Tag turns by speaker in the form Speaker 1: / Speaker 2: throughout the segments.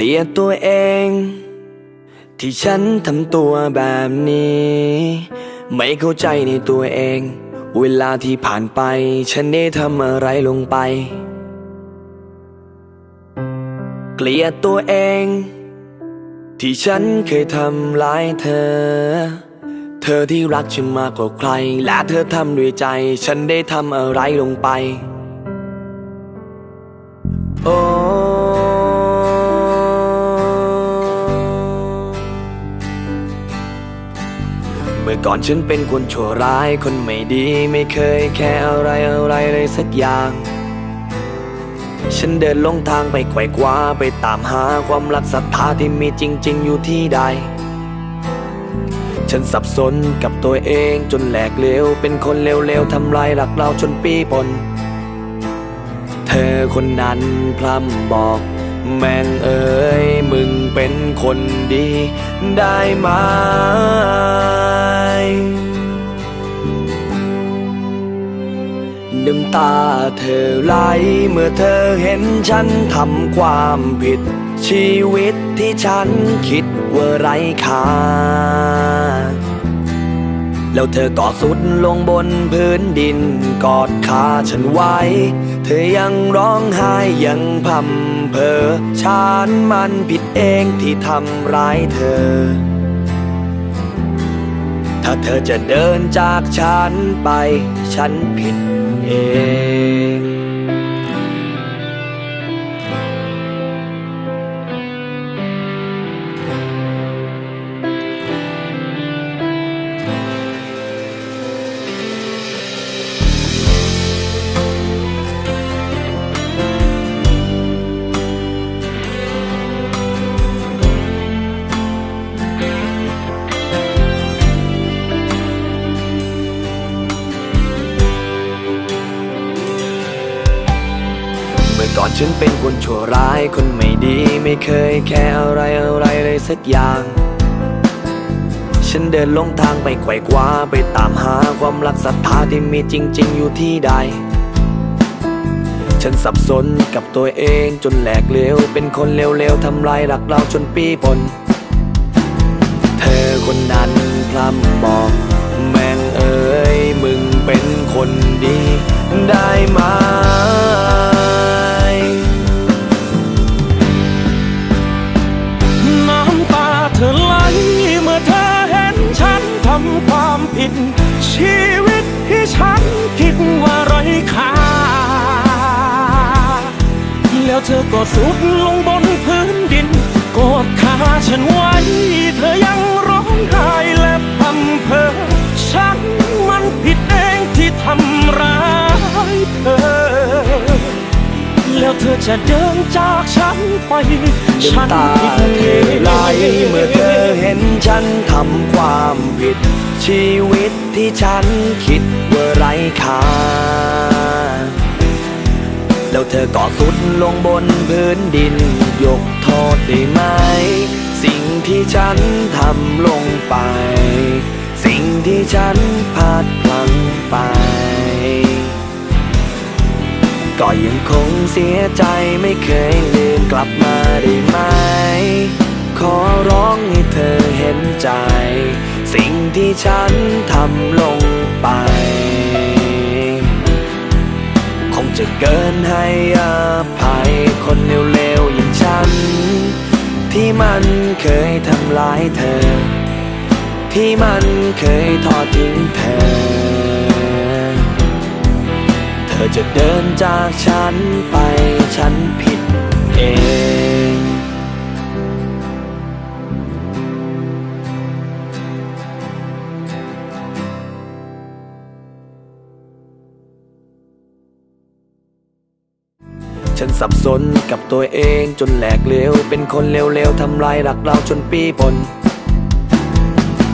Speaker 1: ลียดตัวเอง ที่ฉันทำตัวแบบนี้ ไม่เข้าใจในตัวเอง เวลาที่ผ่านไป ฉันได้ทำอะไรลงไป เกลียดตัวเอง ที่ฉันเคยทำร้ายเธอ เธอที่รักฉันมากกว่าใคร และเธอทำด้วยใจ ฉันได้ทำอะไรลงไป โอ้ มื่อก่อนฉันเป็นคนชั่วร้ายคนไม่ดีไม่เคยแค่อะไรอะไรเลยสักอย่าง ฉันเดินลงทางไปไขว่คว้าไปตามหาความรักศรัทธาที่มีจริง ๆ อยู่ที่ใด ฉันสับสนกับตัวเองจนแหลกเลวเป็นคนเลวๆทำลายหลักเราจนปีปน เธอคนนั้นพร่ำบอก แม่งเอ๋ยมึงเป็นคนดีได้ไหมน้ำตาเธอไหลเมื่อเธอเห็นฉันทำความผิด ชีวิตที่ฉันคิดว่าไร้ค่า แล้วเธอก็สุดลงบนพื้นดิน กอดขาฉันไว้ เธอยังร้องไห้ยังพำเพอฉันมันผิดเองที่ทำร้ายเธอ ถ้าเธอจะเดินจากฉันไป ฉันผิดเอง ก่อนฉันเป็นคนชั่วร้ายคนไม่ดีไม่เคยแค่อะไรอะไรเลยสักอย่าง ฉันเดินลงทางไปไขว่คว้าไปตามหาความรักศรัทธาที่มีจริง ๆ อยู่ที่ใด ฉันสับสนกับตัวเองจนแหลกเลวเป็นคนเลวๆทำลายหลักเราจนปีปนเธอคนนั้นพร่ำบอกแม่งเอ๋ยมึงเป็นคนดีได้ไหมำ
Speaker 2: ความผิด ชีวิตที่ฉันคิดว่าไร้ค่า แล้วเธอก็สุดลงบนพื้นดินกดขาฉันไว้ เธอยังร้องไห้และพำเพอฉันมันผิดเอง จะเดินจากฉันไป ฉัน
Speaker 1: ตาเธอไหลเมื่อเธอเห็นฉันทำความผิด ชีวิตที่ฉันคิดว่าไร้ค่าแล้วเธอก็สุดลงบนพื้นดิน ยกโทษได้ไหม สิ่งที่ฉันทำลงไป สิ่งที่ฉันพลาดพลั้งไป สียใจไม่เคยลืมกลับมาได้ไหม ขอร้องให้เธอเห็นใจ สิ่งที่ฉันทำลงไป คงจะเกินให้อภัยคนเร็วๆอย่างฉัน ที่มันเคยทำร้ายเธอ ที่มันเคยทอดทิ้งเธอ อจะเดินจากฉันไปฉันผิดเองฉันสับสนกับตัวเองจนแหลกเลวเป็นคนเลวๆทำลายหลักเราจนปีปน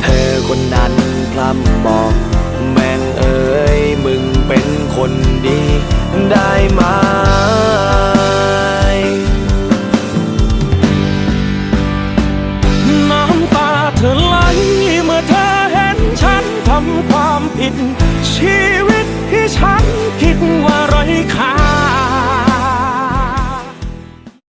Speaker 1: เธอคนนั้นพร่ำบอก แม่งเอ๋ยมึง คนดีได้ไหม
Speaker 2: น้ำตาเธอไหลเมื่อเธอเห็นฉันทำความผิด ชีวิตที่ฉันคิดว่าไร้ค่า